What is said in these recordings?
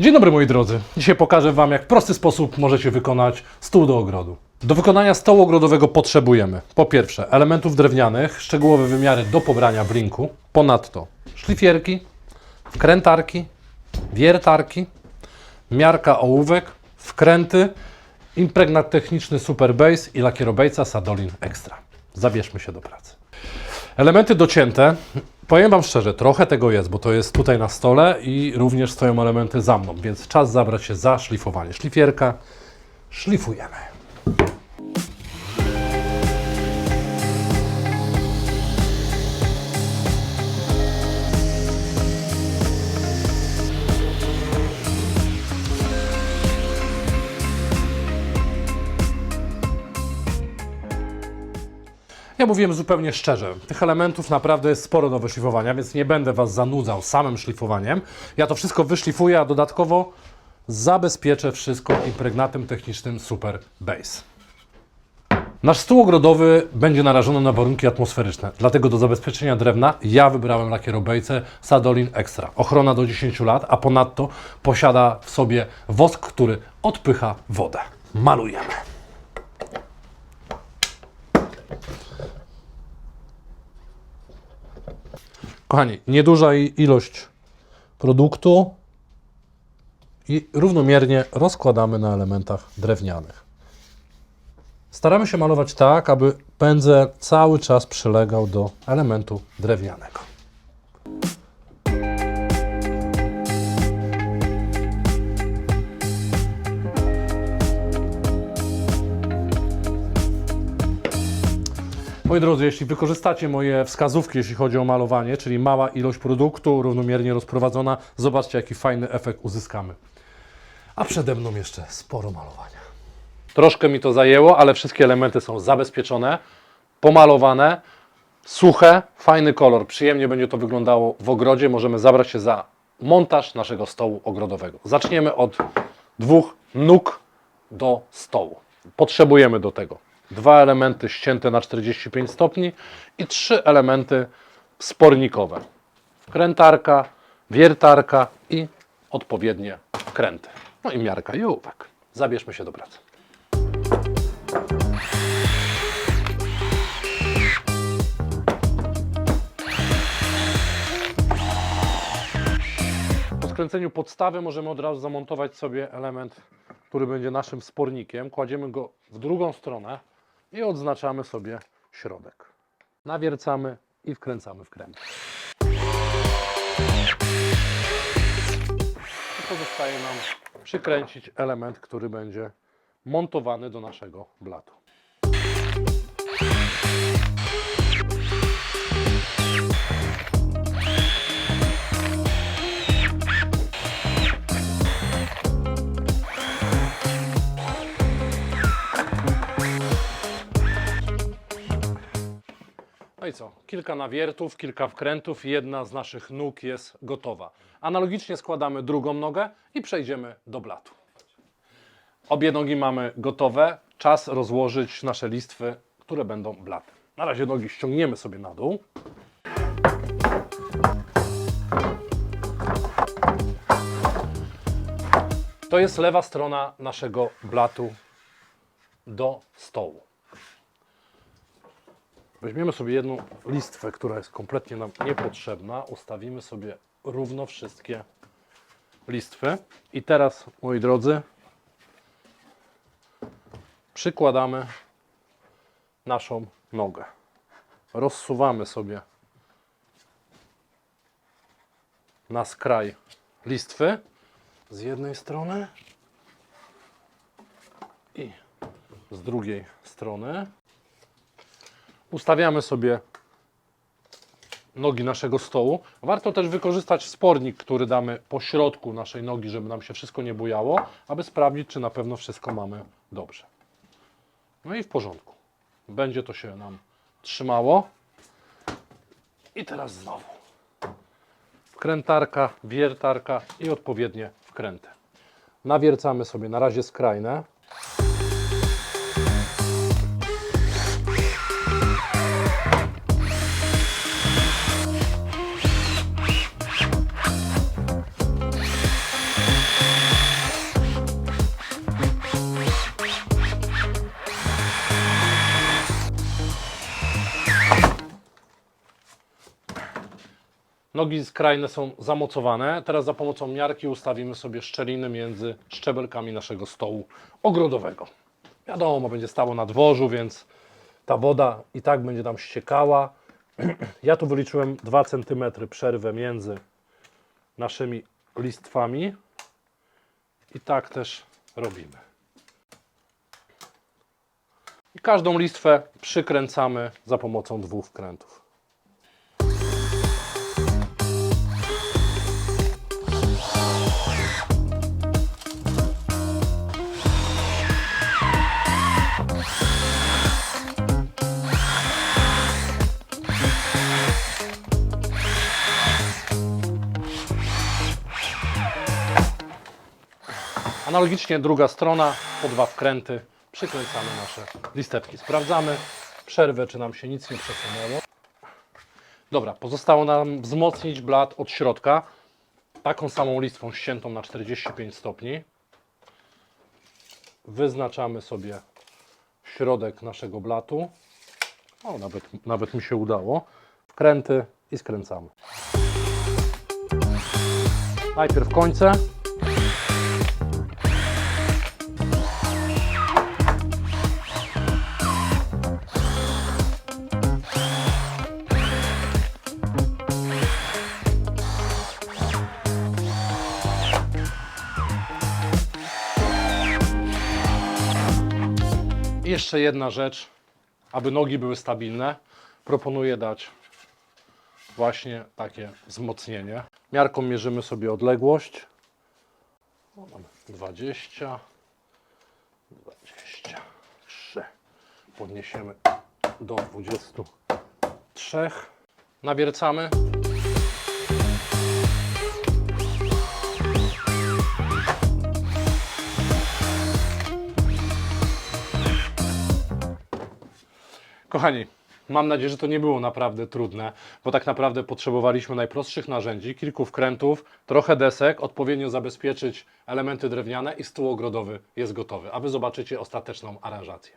Dzień dobry moi drodzy. Dzisiaj pokażę Wam, jak w prosty sposób możecie wykonać stół do ogrodu. Do wykonania stołu ogrodowego potrzebujemy po pierwsze elementów drewnianych, szczegółowe wymiary do pobrania w linku, ponadto szlifierki, wkrętarki, wiertarki, miarka ołówek, wkręty, impregnat techniczny Super Base i lakierobejca Sadolin Extra. Zabierzmy się do pracy. Elementy docięte, powiem Wam szczerze, trochę tego jest, bo to jest tutaj na stole i również stoją elementy za mną, więc czas zabrać się za szlifowanie. Szlifierka, szlifujemy. Ja mówiłem zupełnie szczerze. Tych elementów naprawdę jest sporo do wyszlifowania, więc nie będę Was zanudzał samym szlifowaniem. Ja to wszystko wyszlifuję, a dodatkowo zabezpieczę wszystko impregnatem technicznym Super Base. Nasz stół ogrodowy będzie narażony na warunki atmosferyczne, dlatego do zabezpieczenia drewna ja wybrałem lakierobejcę Sadolin Extra. Ochrona do 10 lat, a ponadto posiada w sobie wosk, który odpycha wodę. Malujemy. Kochani, nieduża ilość produktu i równomiernie rozkładamy na elementach drewnianych. Staramy się malować tak, aby pędzel cały czas przylegał do elementu drewnianego. Moi drodzy, jeśli wykorzystacie moje wskazówki, jeśli chodzi o malowanie, czyli mała ilość produktu, równomiernie rozprowadzona, zobaczcie, jaki fajny efekt uzyskamy. A przede mną jeszcze sporo malowania. Troszkę mi to zajęło, ale wszystkie elementy są zabezpieczone, pomalowane, suche, fajny kolor. Przyjemnie będzie to wyglądało w ogrodzie. Możemy zabrać się za montaż naszego stołu ogrodowego. Zaczniemy od dwóch nóg do stołu. Potrzebujemy do tego dwa elementy ścięte na 45 stopni i trzy elementy spornikowe. Wkrętarka, wiertarka i odpowiednie wkręty. No i miarka i ołówek. Zabierzmy się do pracy. Po skręceniu podstawy możemy od razu zamontować sobie element, który będzie naszym spornikiem. Kładziemy go w drugą stronę i odznaczamy sobie środek. Nawiercamy i wkręcamy wkręt. I pozostaje nam przykręcić element, który będzie montowany do naszego blatu. No i co? Kilka nawiertów, kilka wkrętów jedna z naszych nóg jest gotowa. Analogicznie składamy drugą nogę i przejdziemy do blatu. Obie nogi mamy gotowe. Czas rozłożyć nasze listwy, które będą blatem. Na razie nogi ściągniemy sobie na dół. To jest lewa strona naszego blatu do stołu. Weźmiemy sobie jedną listwę, która jest kompletnie nam niepotrzebna. Ustawimy sobie równo wszystkie listwy. I teraz, moi drodzy, przykładamy naszą nogę. Rozsuwamy sobie na skraj listwy z jednej strony i z drugiej strony. Ustawiamy sobie nogi naszego stołu. Warto też wykorzystać spornik, który damy po środku naszej nogi, żeby nam się wszystko nie bujało, aby sprawdzić, czy na pewno wszystko mamy dobrze. No i w porządku. Będzie to się nam trzymało. I teraz znowu. Wkrętarka, wiertarka i odpowiednie wkręty. Nawiercamy sobie na razie skrajne. Nogi skrajne są zamocowane. Teraz za pomocą miarki ustawimy sobie szczeliny między szczebelkami naszego stołu ogrodowego. Wiadomo, będzie stało na dworzu, więc ta woda i tak będzie nam ściekała. Ja tu wyliczyłem 2 cm przerwę między naszymi listwami i tak też robimy. I każdą listwę przykręcamy za pomocą dwóch wkrętów. Analogicznie druga strona, po dwa wkręty, przykręcamy nasze listewki. Sprawdzamy przerwę, czy nam się nic nie przesunęło. Dobra, pozostało nam wzmocnić blat od środka taką samą listwą ściętą na 45 stopni. Wyznaczamy sobie środek naszego blatu. O, nawet, nawet mi się udało. Wkręty i skręcamy. Najpierw końce. Jeszcze jedna rzecz, aby nogi były stabilne, proponuję dać właśnie takie wzmocnienie. Miarką mierzymy sobie odległość. O, mamy 20, 23. Podniesiemy do 23. Nawiercamy. Kochani, mam nadzieję, że to nie było naprawdę trudne, bo tak naprawdę potrzebowaliśmy najprostszych narzędzi, kilku wkrętów, trochę desek, odpowiednio zabezpieczyć elementy drewniane i stół ogrodowy jest gotowy, a Wy zobaczycie ostateczną aranżację.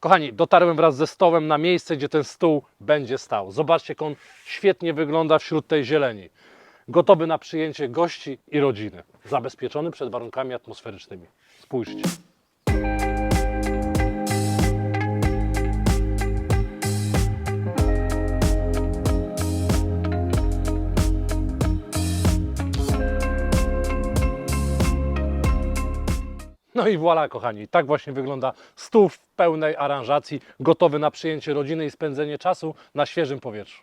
Kochani, dotarłem wraz ze stołem na miejsce, gdzie ten stół będzie stał. Zobaczcie, jak on świetnie wygląda wśród tej zieleni. Gotowy na przyjęcie gości i rodziny. Zabezpieczony przed warunkami atmosferycznymi. Spójrzcie. I voilà, kochani, tak właśnie wygląda stół w pełnej aranżacji, gotowy na przyjęcie rodziny i spędzenie czasu na świeżym powietrzu.